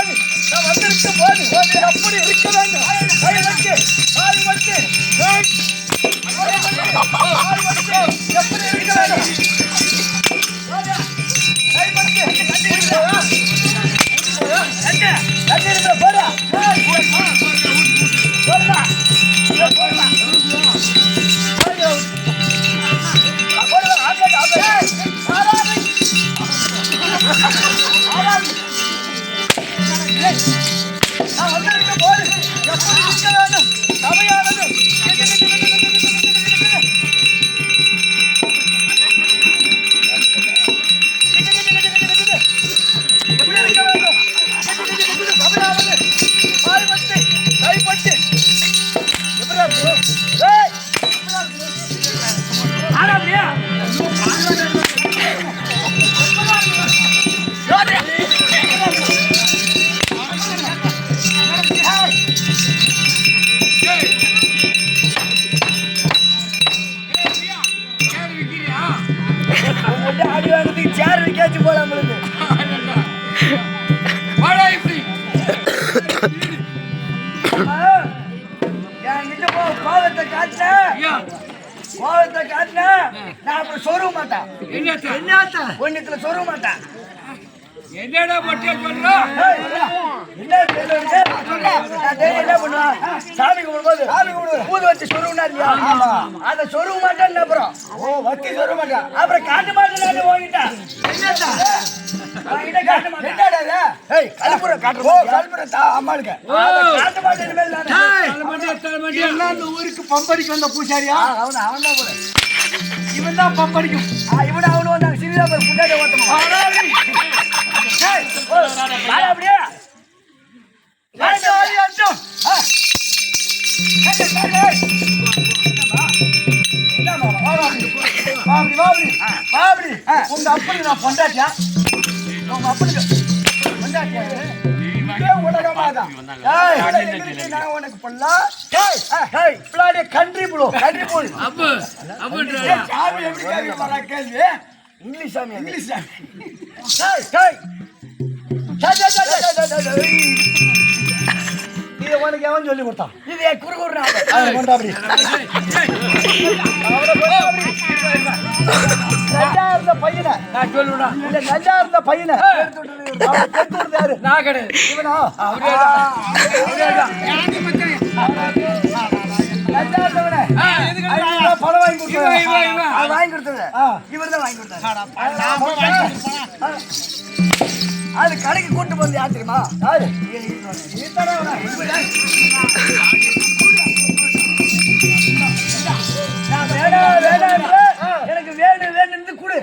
அடி மாட்டேன் என்னடா என்ன சாமி கும்பிடும்போது சாமி கும்பிடு பூது வச்சு சொருகுனா இல்லையா? அதை மாட்டேன் அப்புறம்? ஓ வச்சு மாட்டேன் அப்புறம் காட்ட மாட்டேன் வாங்கிட்ட. ஊருக்கு பம்படிக்கு வந்த பூசாரியா? அவன் அவன் தான் இவன் தான் பம்படிக்கும். இவன் அவனு வந்தாங்க சிறிதா பேர் முன்னாடி ஓட்டமா ஏய், ஓ, வாடா அப்படியே. உங்க அப்பனுக்கு நான் பொண்டாட்டியா? உங்க பொண்டாட்டியா. அப்பு கேள்வி. இங்கிலீஷ் சாமி. இங்கிலீஷ் சாமி. டேய், டேய். டேய், டேய், டேய். இதை உனக்கு எவன் சொல்லி கொடுத்தான் இது. அவனை கொண்டா அப்படி அவனை கொண்டு அப்படி. நல்லா இருந்த பையனை நான் சொல்லுடா இல்ல நல்லா இருந்த பையனை. அவனை யாரு? நான் கிடையாது இவனா? நல்லா பணம் வாங்கி கொடுத்தது. ஆ. இவர்தான் வாங்கி கொடுத்தாரு. அது கடைக்கு கூட்டு வந்து யார் தெரியுமா? வேணாம், வேணாம் எனக்கு வேணும் வேணும்னு கொடு.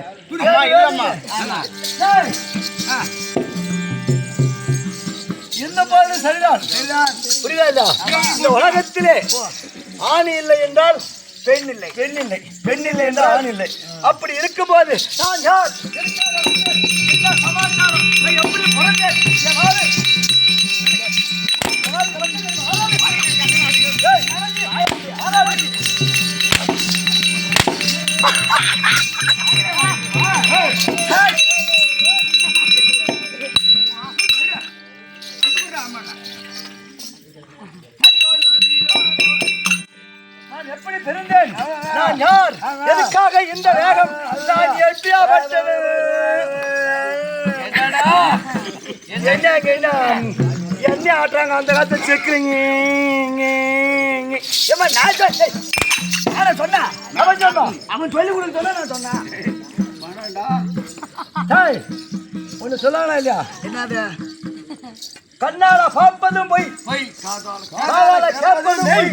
இந்த பாடு சரிதான். சரிதான். புரியுதா? இந்த உலகத்திலே ஆண் இல்லை என்றால் பெண் இல்லை பெண் இல்லை பெண் இல்லை என்றால் ஆண் இல்லை. அப்படி இருக்கும்போது நான் யார்? என்ன சமாச்சாரம் எப்படி பிறந்தேன்? என்ன ஆட்டுறாங்க அந்த காலத்தை செக்குறீங்க ஏம்மா, நான் சொன்னேன். சொன்னா? அவன் சொன்னான் அவன் சொல்லி கொடுக்க சொன்னா நான் சொன்னேன். டேய் ஒன்று சொல்லாங்களா இல்லையா? என்னது? கண்ணால பார்ப்பதும் போய். போய். காதால கேட்பதும் போய்.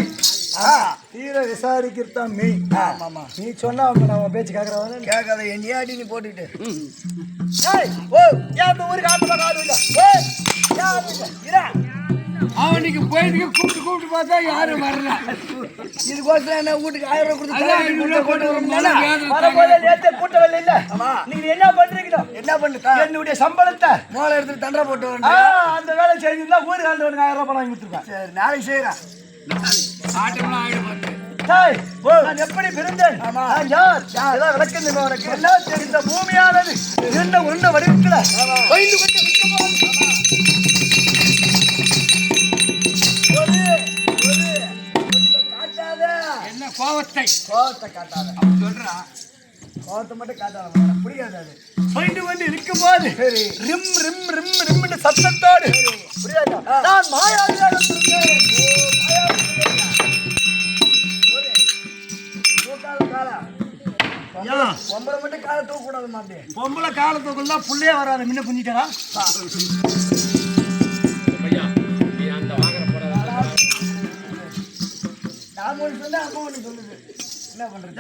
தீர விசாரிக்கிறது தான் மெய் ஆமாமா நீ சொன்னா அவங்க நம்ம பேச்சு கேட்கறவன கேட்காத என்னையா அடி நீ போட்டுக்கிட்டு ஓ ஏன் ஊருக்கு ஆட்டமா காடு இல்ல ஏய் இல்ல இரா. அவனுக்கு போயிட்டு கூப்பிட்டு கூப்பிட்டு பார்த்தா யாரும் வரல. இதுக்கோசரம் என்ன வீட்டுக்கு ஆயிரம் ரூபாய் கொடுத்து கூட்டு நேத்தே கூட்டவில்லை இல்ல ஆமா. நீங்க என்ன பண்றீங்க? என்ன பண்ணு என்னுடைய சம்பளத்தை. மோளை எடுத்துட்டு தண்டரை போட்டு வரணும் அந்த வேலை செஞ்சிருந்தா ஊருக்கு ஆண்டவனுக்கு ஆயிரம் ரூபாய் பணம் வாங்கி கொடுத்துருப்பேன். சரி நாளைக்கு செய்யறேன் ஆட்டம்லாம் ஆயிடும் டேய், நான் எப்படி பிறந்தேன் விளக்கம் உனக்கு. எல்லாம் தெரிந்த பூமியானது. இருந்த உருண்ட வடிவத்துல என்ன கோவத்தை கோவத்தை காட்டாத. அவன் சொல்றான் கோவத்தை மட்டும் காட்டாத புரியாது அது. கொய்ந்து கொண்டு இருக்கும்போது சரி. ரிம் ரிம் ரிம் ரிம்னு சத்தத்தோடு புரியாதா? நான் மாயாவியாக காலை? ஒம்பரை மட்டும் காலை தூக்க கூடாது மாட்டே பொம்பளை காலத்துக்குள்ள தான் புள்ளையே வராது. முன்ன புஞ்சிட்டா? நான் ஒன்று சொன்னா அம்மா ஒன்று சொல்லுது. என்ன பண்றது.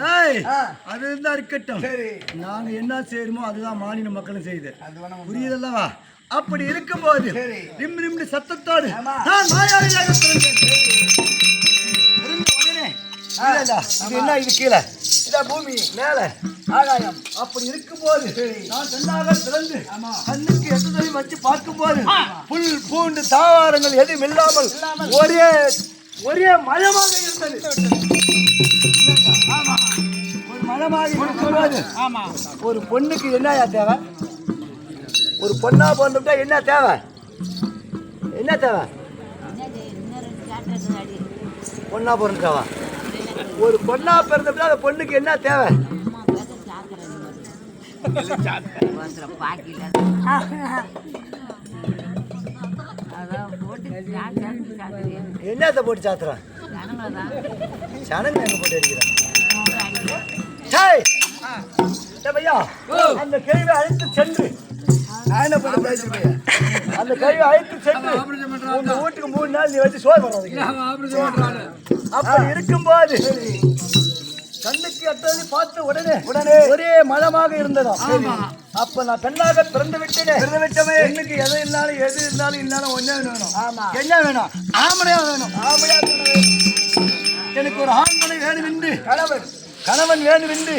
அது இருந்தா இருக்கட்டும். சரி. நாங்க என்ன செய்யணுமோ அதுதான் மாநில மக்களும் செய்யுது. உண்மை. புரியுதல்லவா? அப்படி இருக்கும்போது. ரிம் ரிம்னு சத்தத்தோடு. நான் மாயாவியாக என்ன இது கீழே? பூமி மேல. ஆகாயம். அப்படி இருக்கும்போது. நான் பெண்ணாக பிறந்து ஆமா. கண்ணுக்கு எதுதையும் வச்சு பார்க்கும்போது புல் பூண்டு தாவாரங்கள் எதுவும் இல்லாமல் ஒரே ஒரே மயமாக இருந்தது. ஆமா. ஒரு மயமாக இருக்கும்போது ஆமா. ஒரு பொண்ணுக்கு என்னயா தேவை? ஒரு பொண்ணா பிறந்துட்டா என்ன தேவை? என்ன தேவை? பொண்ணா பிறந்துட்டாவா? ஒரு பொண்ணா பிறந்துட்டா அந்த பொண்ணுக்கு என்ன தேவை? என்னத்தை போட்டு சாத்துறான் சனங்க எங்க போட்டு அடிக்கிறான் அந்த கேள்வி அழைத்து சென்று. என்ன பண்ண அந்த கேள்வி அழைத்து சென்று உங்க வீட்டுக்கு மூணு நாள் நீ வச்சு சோறு போடுறதுக்கு அப்படி இருக்கும்போது கண்ணுக்கு எட்டது பார்த்த உடனே உடனே ஒரே மலமாக இருந்ததா ஆமா. அப்ப நான் பெண்ணாக பிறந்து விட்டேனே பிறந்து விட்டமே. பெண்ணுக்கு எது இருந்தாலும் எது இருந்தாலும் இருந்தாலும் ஒண்ணே வேணும் ஆமா. என்ன வேணும் ஆம்பளையா வேணும் வேணும். எனக்கு ஒரு ஆண்மனை வேணும் என்று கணவன் கணவன் வேணும் என்று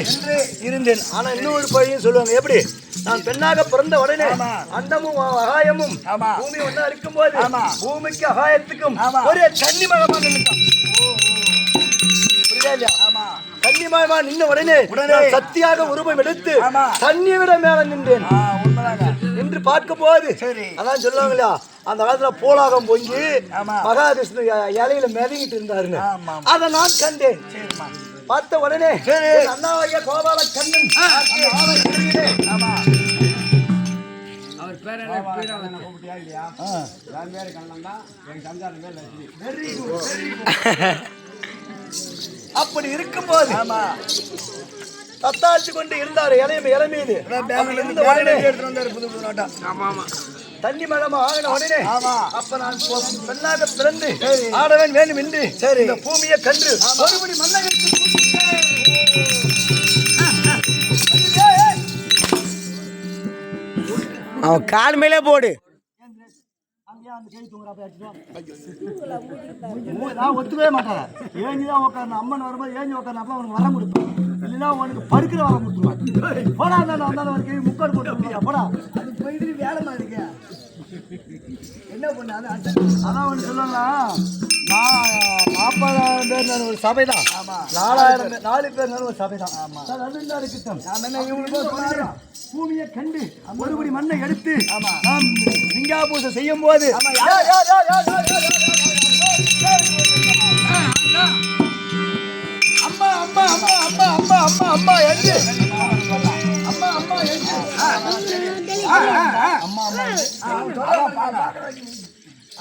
இருந்தேன் ஆனா இன்னொரு பையன் சொல்லுவாங்க எப்படி நான் பெண்ணாக பிறந்த உடனே. அண்டமும் அகாயமும். பூமி ஒண்ணா இருக்கும்போது ஆமா. பூமிக்கு அகாயத்துக்கும். ஒரே தண்ணி மகமாக நின்னுட்டான் புரியுதா இல்லையா ஆமா கண்ணியமாயமா நின்ன உடனே உடனே சத்தியாக உருவம் எடுத்து தண்ணி விட மேல நின்றேன். நின்று பார்க்க போது அதான் சொல்லுவாங்களா அந்த காலத்துல போலாகம் பொங்கி மகாவிஷ்ணு இலையில மிதங்கிட்டு இருந்தாருன்னு. அதை நான் கண்டேன். பார்த்த உடனே அண்ணாவையா கோபால கண்ணன் அவர் பேர் என்ன? கூப்பிட்டியா அப்படி இருக்கும்போது ஆமா. தத்தாச்சு கொண்டு இருந்தார் இலைமை இலைமீது தண்ணி மழமா ஆகின உடனே ஆமா. அப்ப நான் பெண்ணாக பிறந்து ஆடவன் வேண்டும் என்று சரி. இந்த பூமியை கன்று மறுபடி மன்னகை அவன் கால் மேலே போடு. ஒத்துக்கவே மாட்டேன். ஏஞ்சி தான் உட்காந்து அம்மன் வரும்போது ஏஞ்சி உட்காந்து அப்பா அவனுக்கு வரம் கொடுப்பான். இல்லைன்னா அவனுக்கு படுக்கிற வரம் கொடுத்துருவான். போடா அந்த வந்தாலும் அவனுக்கு முக்காடு போட்டு போடா. அது போயிட்டு வேலைமா இருக்கு என்ன பண்ண அதான் ஒன்று சொல்லலாம் நான் நாற்பதாயிரம் பேர் நான் ஒரு சபை தான் ஆமா. நாலாயிரம் பேர் நாலு பேர் நான் ஒரு சபை தான் சார் அது என்ன இருக்கட்டும் பூமியை கண்டு ஒருபடி மண்ணை எடுத்து ஆமா. நாம் சிங்கா பூஜை செய்யும் போது ஆமா, யார், யார், யார், யார், யார், யார், அம்மா அம்மா அம்மா அம்மா அம்மா அம்மா அம்மா என்று அம்மா அம்மா என்று அம்மா அம்மா.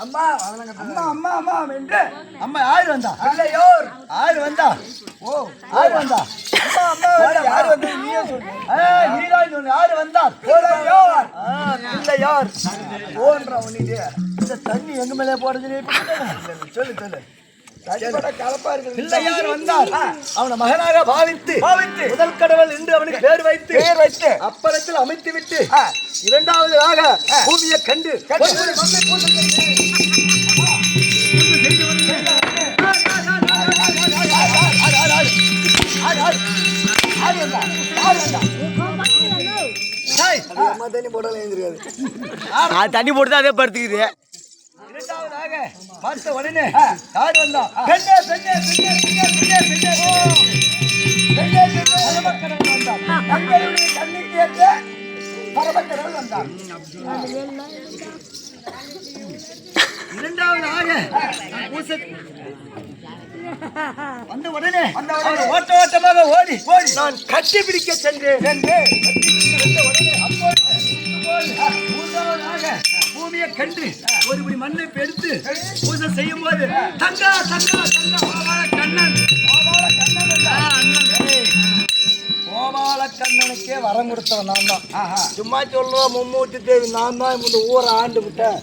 அம்மா அம்மா அம்மா அம்மா என்று. அம்மா யார் வந்தா? பிள்ளையோர். யார் வந்தா? ஓ யார் வந்தா? அம்மா அம்மா. யார் வந்து? நீயே சொல்லு. நீதான் யார் வந்தா? ஆ பிள்ளையார். ஓன்ற உன்னிட்டு இந்த தண்ணி எங்க மேலே போறது நீ சொல்லு சொல்லு. பிள்ளையார் வந்தார் அவனை மகனாக பாவித்து பாவித்து முதல் கடவுள் என்று அவனுக்கு பேர் வைத்து பேர் வைத்து அப்பறத்தில் அமைத்து விட்டு இரண்டாவதாக பூமியை கண்டு தண்ணி போட்டு தான் அதே படுத்துக்குது இரண்டாவதாக பார்த்த உடனே யார் வந்தா? பெண்ணே பெண்ணே பெண்ணே பெண்ணே பெண்ணே பெண்ணே பெண்ணே பரமக்கரன் வந்தான். தங்களுடைய கண்ணுக்கு ஏற்ற பரமக்கரன் வந்தான். இரண்டாவதாக பூச வந்த உடனே ஓட்ட ஓட்டமாக ஓடி ஓடி. நான் கட்டி பிடிக்க சென்றேன் சென்று மூன்றாவதாக பூமியை கண்டு ஒருபடி மண்ணை எடுத்து பூஜை செய்யும் போது தங்கா தங்கா தங்கா கோபால கண்ணன் கோபால கண்ணன் கோபால கண்ணனுக்கே வரம் கொடுத்தவன் நான் தான். சும்மா சொல்றோம் மும்மூர்த்தி தேவி நான் தான் இந்த ஊரை ஆண்டு விட்டேன்.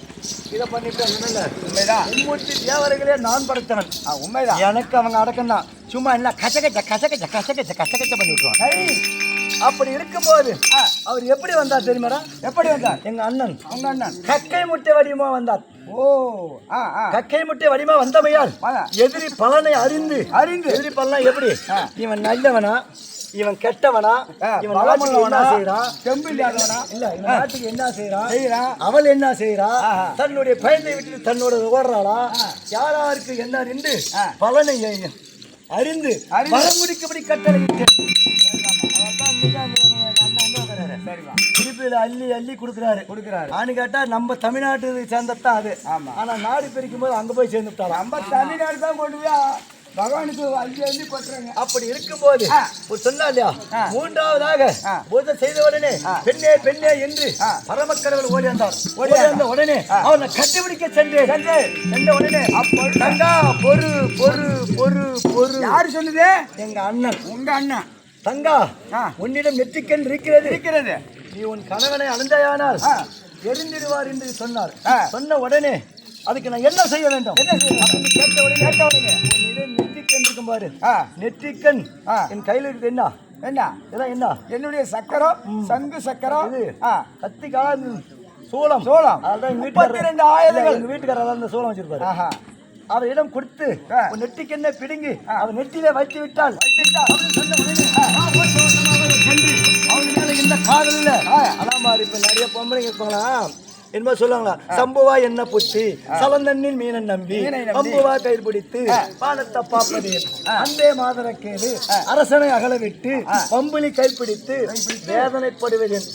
இதை பண்ணிட்டேன் உண்மைதான். மும்மூர்த்தி தேவர்களே நான் படைத்தவன். உண்மைதான். எனக்கு அவங்க அடக்கம் தான் சும்மா என்ன கசகச்ச கசகச்ச கசகச்ச கசகச்ச பண்ணி விட்டுருவான். அப்படி இருக்கும்போது அவர் எப்படி வந்தார் தெரியுமாடா எப்படி வந்தார்? எங்க அண்ணன். உங்க அண்ணன். கக்கை முட்டை வடிவமா வந்தார். ஓ கக்கை முட்டை வடிவமா வந்தமையால். எதிரி பலனை அறிந்து அறிந்து. எதிரி பலனை எப்படி? இவன் நல்லவனா? இவன் கெட்டவனா? இவன் நாட்டுக்கு என்ன? செய்யறான் செம்பு இல்லாதவனா? இல்ல இவன் நாட்டுக்கு என்ன செய்யறான் செய்யறான். அவள் என்ன செய்யறா. தன்னுடைய பயனை விட்டு தன்னோட ஓடுறாளா? யாராருக்கு என்ன ஆ. பலனை அறிந்து அறிந்து. வரமுடிக்கப்படி கட்டளையிட்டு திருப்பியில அள்ளி அள்ளி கொடுக்குறாரு கொடுக்குறாரு ஆனு கேட்டா நம்ம தமிழ்நாட்டு சேர்ந்ததான் அது ஆமா. ஆனா நாடு பிரிக்கும் போது அங்க போய் சேர்ந்து விட்டாராம் நம்ம தமிழ்நாடு தான் கொண்டு போய் பகவானுக்கு அள்ளி அள்ளி கொட்டுறாங்க அப்படி இருக்கும்போது. ஒரு சொன்னா இல்லையா. மூன்றாவதாக. பூஜை செய்த உடனே. பெண்ணே பெண்ணே என்று. பரமக்கடவுள் ஓடி வந்தார் ஓடி. வந்த உடனே. அவனை கண்டுபிடிக்க சென்றேன் சென்று. சென்ற உடனே அப்பொழுது தங்கா பொறு பொறு பொறு பொறு யாரு சொன்னது எங்க அண்ணன் உங்க அண்ணன் தங்கா. உன்னிடம் நெற்றிக்கண் இருக்கிறது இருக்கிறது நீ உன் கணவனை அடைந்தாயானால் ஆ. எரிந்திடுவார் என்று சொன்னார். சொன்ன உடனே அதுக்கு நான் என்ன செய்ய வேண்டும் என்ன கேட்ட உடனே கேட்ட உடனே. உன்னிடம் நெற்றிக்கண் இருக்கும் பாரு நெற்றிக்கண். என் கையில் இருக்குது என்ன என்ன இதான் என்ன என்னுடைய சக்கரம் சங்கு சக்கரம் இது ஆ கத்தி காலம் சூளம் சோளம். அதான் முப்பத்தி ரெண்டு ஆயுதங்கள். எங்க வீட்டுக்காரர் அதான் இந்த சூளம் வச்சிருப்பாரு ஆஹா அவரிடம் கொடுத்து. உன் நெற்றிக்கண்ணை பிடுங்கி ஆ. அவன் நெற்றியில வைத்து விட்டால் அப்படின்னு சொன்ன நிறைய பொம்பளைங்க இருப்பாங்களா? என்ன சொல்லுவாங்களா? சம்புவா என்ன புத்தி? சலந்தண்ணில் மீனன் நம்பி. மீனை நம்பி. அம்புவா கயிறு பிடித்து பாலத்தை பாப்பதே அன்பே மாதரக்கேது அரசனை அகல விட்டு பம்புலி கைப்பிடித்து வேதனைப்படுவேன்.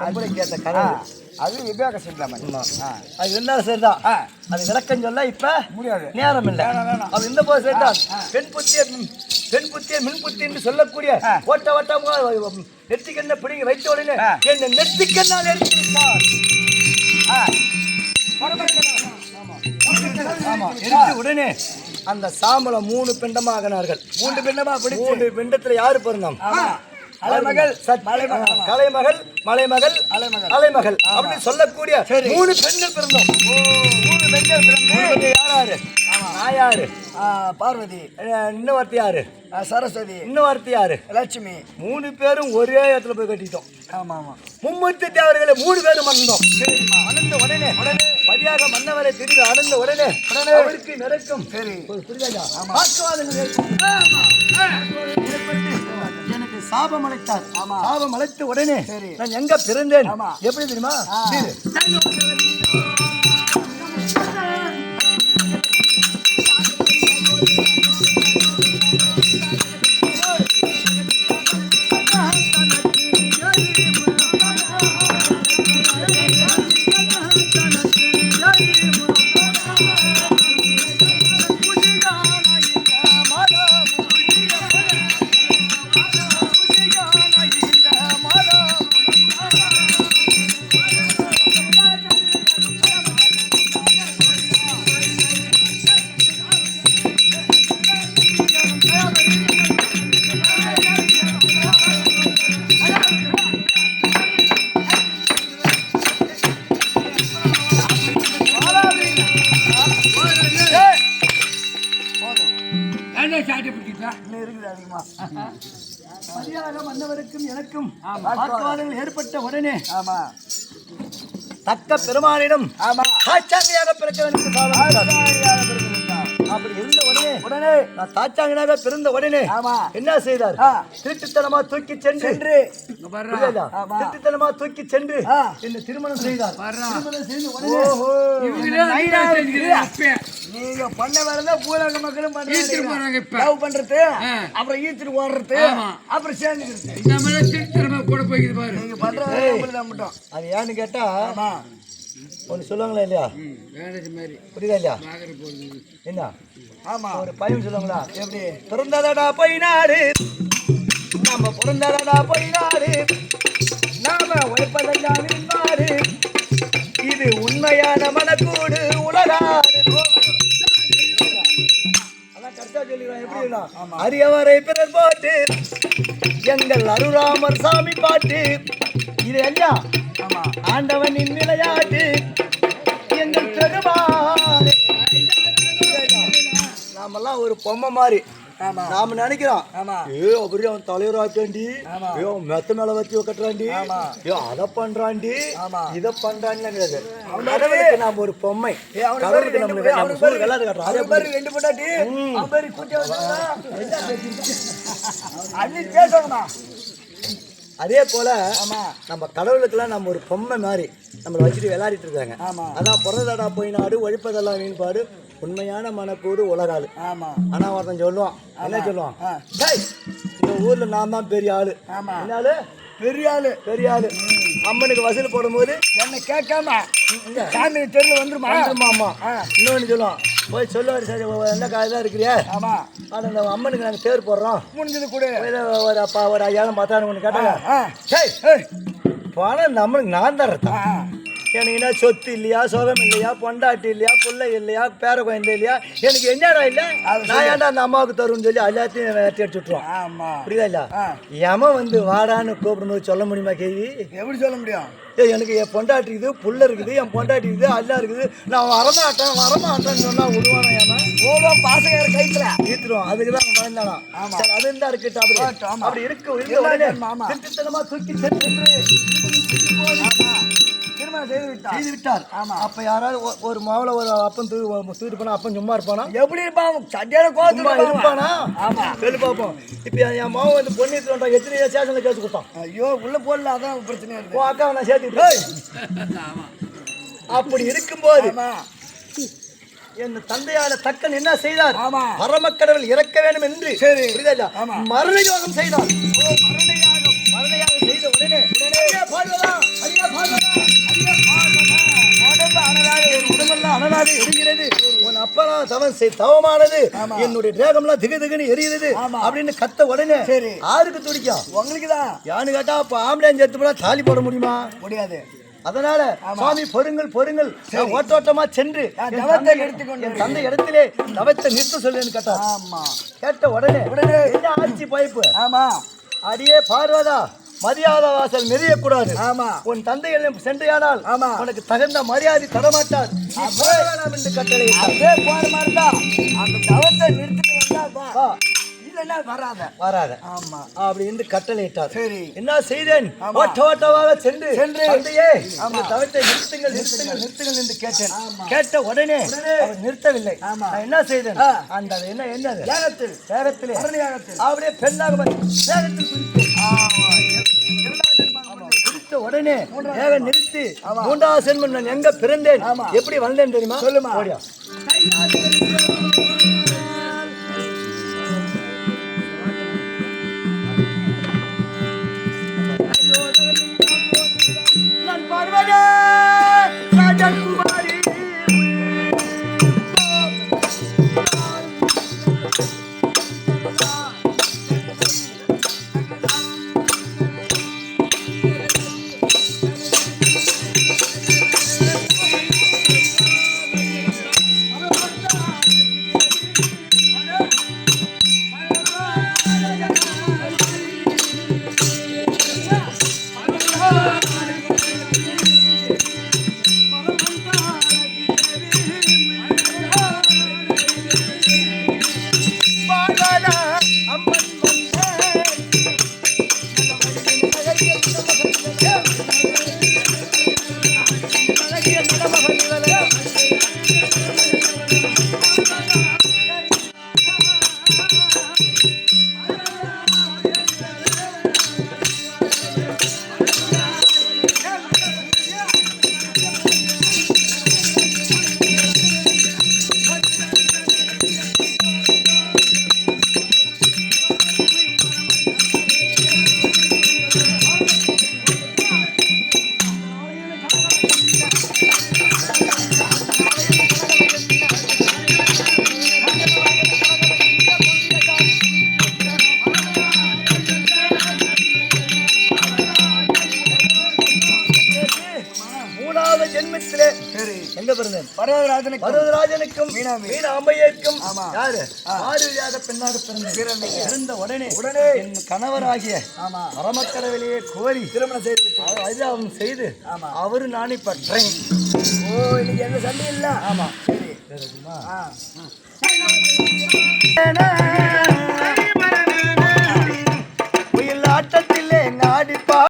பொம்பளை கேட்ட கதை அது விவேக சிந்தாமணி. அது? இருந்தாலும் சரிதான். அது விளக்கம் சொல்ல இப்ப முடியாது. நேரம் இல்ல. அது இந்த போது சரிதான். பெண் புத்திய பெண் புத்திய மின் புத்தி என்று சொல்லக்கூடிய. ஓட்ட ஓட்டமாக நெற்றிக்கண்ணை பிடிங்கி வைத்த உடனே. என்ன ஆமா. எடுத்த உடனே அந்த சாம்பலை மூணு பிண்டமா ஆகினார்கள் மூன்று பிடிச்சு மூன்று பிண்டத்துல யாரு பிறந்தோம் அலைமகள் ஆமா. கலைமகள் மலைமகள் அலைமகள். அலைமகள் அப்படின்னு சொல்லக்கூடிய. மூணு பெண்கள் பிறந்தோம். மூணு பெண்கள் பிறந்து யாராரு? நான் யாரு ஆ, பார்வதி. வார்த்தை யாரு சரஸ்வதி. இன்னும் வார்த்தை யாரு லட்சுமி. மூணு பேரும் ஒரே இடத்துல போய் கட்டிட்டோம். ஆமா ஆமா. மும்மூர்த்தி தேவர்களை மூணு பேரும் மறந்தோம் மணந்த உடனே. உடனே. பதியாக மன்னவரை திரும்பி அடைந்த உடனே உடனே. அவருக்கு சரி. ஒரு புரிதா சாபம் அழைத்தார் ஆமா. சாபம் அழைத்த உடனே. நான் எங்க பிறந்தேன் ஆமா. எப்படி தெரியுமா சாட்டி பிடிச்சிட்டா இன்னும் இருக்குது அதிகமா. பதியாக மன்னவருக்கும் எனக்கும் வாக்குவாதங்கள் ஏற்பட்ட உடனே ஆமா. தக்க பெருமானிடம் ஆமா. தாச்சாங்கியாக பிறக்க வேண்டும். அப்படி இருந்த உடனே உடனே நான் தாச்சாங்கனாக பிறந்த உடனே ஆமா என்ன செய்தார். திருட்டுத்தனமா தூக்கி சென்று. திருட்டுத்தனமா தூக்கி சென்று. என்ன திருமணம் செய்தார் வர்றா. திருமணம் செய்த உடனே நீங்க பண்ண வரத பூலக மக்களும். லவ் பண்றது. அப்புறம் ஈத்துட்டு ஓடுறது. அப்புறம் சேர்ந்துக்கிறது கூட பாரு நீங்க பண்ற வேலை அப்படிதான் மட்டும் அது ஏன்னு கேட்டா ஒண்ணு சொல்லுவாங்களா இல்லையா? புரியுதா இல்லையா? என்ன? ஆமா. ஒரு பையன் சொல்லுவாங்களா? எப்படி? பிறந்ததடா பொய்நாடு. நம்ம பிறந்ததடா பொய்நாடு. நாம உழைப்பதெல்லாம் நாடு இது உண்மையான மனக்கூடு உலகாடு? அரியவரை பிறர் போட்டு எங்கள் அருராமர் சாமி பாட்டு. இது ஆமா ஆண்டவனின் விளையாட்டு எங்கள் பெருமாள். நாமெல்லாம் ஒரு பொம்மை மாதிரி. ஆமா. நாம நினைக்கிறோம் ஆமா. ஏ அப்படி அவன் தலைவர் ஆமா. ஏ மெத்த மேல வச்சு கட்டுறாண்டி ஆமா. ஏ அதை பண்றாண்டி. ஆமா. இத பண்றான்னு நாம ஒரு பொம்மை. கடவுளுக்கு ரெண்டு நம்ம காட்டுறோம் அதே பொண்டாட்டி. அதே போல நம்ம கடவுளுக்கெல்லாம் நம்ம ஒரு பொம்மை மாதிரி நம்மளை வச்சுட்டு விளையாடிட்டு இருக்காங்க. ஆமா. அதான் பிறந்தடா போய் நாடு ஒழிப்பதெல்லாம் வீண்பாடு உண்மையான மனக்கூடு உலகாளு ஆமா. ஆனா ஒருத்தன் சொல்லுவான் என்ன சொல்லுவான்? இந்த ஊர்ல நான் தான் பெரிய ஆளு. ஆமா. என்ன ஆளு பெரிய ஆளு. பெரிய ஆளு. அம்மனுக்கு வசூல் போடும்போது என்ன கேட்காம சாமி தெருல வந்துருமா? ஆமா ஆ. இன்னொன்னு சொல்லுவான் போய் சொல்லுவாரு சரி ஓ, என்ன காய்தான் இருக்கிறியா. ஆமா. ஆனா இந்த அம்மனுக்கு நாங்க தேர் போடுறோம். முடிஞ்சது கூட. ஒரு அப்பா ஒரு ஐயாயிரம் பத்தாயிரம் ஒன்று கேட்டாங்க. பணம் நம்மளுக்கு நான் ஆ, தரேன் ஆ. எனக்கு என்ன சொத்து இல்லையா சுகம் இல்லையா பொண்டாட்டி இல்லையா பிள்ளை இல்லையா பேர குழந்தை இல்லையா எனக்கு என்னடா இல்லை? நான் ஏன்டா அந்த அம்மாவுக்கு தரும்னு சொல்லி எல்லாத்தையும் வெட்டி அடிச்சு விட்டுருவான். ஆமா. புரியுதா இல்ல ஆ. எமன் வந்து வாடான்னு கூப்பிடும்போது சொல்ல முடியுமா கேள்வி? எப்படி சொல்ல முடியும்? ஏய் எனக்கு என் பொண்டாட்டி இருக்குது புள்ள இருக்குது என் பொண்டாட்டி இருக்குது அல்லா இருக்குது. நான் வரமாட்டேன் வரமாட்டேன்னு சொன்னா விடுவானா ஏமா ஓடும் பாசகார கைத்துல. ஈத்துருவான் அதுக்கு தான் பயந்தானா. சரி அது இருந்தா இருக்கட்டும் அப்படி இருக்கு இருக்க ஆமா. திருட்டுத்தனமா தூக்கி சென்று ஆமா திருமணம் செய்து விட்டான் செய்து விட்டார் ஆமா. அப்ப யாராவது ஒ- ஒரு மாவுல ஒரு அப்பன் தூ தூக்கிட்டு போனா அப்பன் சும்மா இருப்பானா? எப்படி இருப்பான்? சட்டியான சும்மா கோத்து இருப்பானா? ஆமா. சொல்லி பார்ப்போம் இப்ப என் என் மாவன் வந்து பொண்ணு எடுத்துட்டு எத்தனை ஸ்டேஷன்ல கேட்டு கொடுத்தான்? ஐயோ உள்ள போடல அதான் பிரச்சனையா இருக்கு. உன் அக்காவை நான் சேர்த்து அப்படி இருக்கும்போது என் தந்தையான தக்கன் என்ன செய்தார். பரமக்கடவுள் இறக்க வேண்டும் என்று. மரண யோகம் செய்தார். மரண செய்த உடனே உடனே. பாடுவதா அடியா பாடுவதா அடியா பாடுவதா உடம்பெல்லாம் அனலாக எரிகிறது. உன் தவமானது. என்னுடைய தேகம்லாம் திகு திகுன்னு எரியுது. அப்படின்னு கத்த உடனே சரி. ஆருக்கு துடிக்கும்? உங்களுக்கு தான். கேட்டா அப்ப சேர்த்து போனா தாலி போட முடியுமா? முடியாது. அதனால சுவாமி பொறுங்கள் நான் ஓட்டோட்டமா சென்று தவத்தை தந்தை- நிறுத்திக் கொண்டு என் தந்தை இடத்திலே தவத்தை நிறுத்த சொல்லுன்னு கேட்டார் ஆமா. கேட்ட உடனே உடனே. என்ன ஆட்சி பாய்ப்பு? ஆமா. அடியே பார்வதா மரியாதை வாசல் மெரியக்கூடாது ஆமா. உன் தந்தையிடம் சென்றையானால் ஆமா. உனக்கு தகுந்த மரியாதை தரமாட்டார். என்று கட்டளை அப்படியே போற மாதிரி தான் அந்த தவத்தை நிறுத்திட்டு வந்தா இல்லைன்னா வராத. வராத. ஆமா. அப்படி என்று கட்டளையிட்டார் சரி. என்ன செய்தேன். ஓட்ட ஓட்டமாக சென்று. சென்று. தந்தையே. இந்த தவத்தை நிறுத்துங்கள் நிறுத்துங்கள். நிறுத்துங்கள் என்று கேட்டேன். கேட்ட உடனே. அவர் நிறுத்தவில்லை. ஆமா. என்ன செய்தேன். அந்த என்ன என்னது? வேகத்திலே அரணியாகத்தில் அப்படியே பெண்ணாக வேகத்தில் ஆமா. குதித்த உடனே வேக நிறுத்தி மூன்றாவது சென்மம் நான் எங்க பிறந்தேன். எப்படி வந்தேன் தெரியுமா சொல்லுமா. ஜென்மத்திலே எங்க பிறந்தேன் பரதராஜனுக்கும். மீனாம்பி. மீன அம்பையருக்கும் ஆமா. யாரு? ஆறுவியாக பெண்ணாக பிறந்தேன் பிறந்த உடனே உடனே. என் கணவராகிய ஆமா. பரமக்கடவுளையே கோரி திருமணம் செய்து வைராபம் செய்து. அவரு நானே பற்றேன் ஓ இன்னைக்கு எந்த சண்டை இல்லை? ஆமா. சரி. ஆட்டத்திலே நாடிப்பா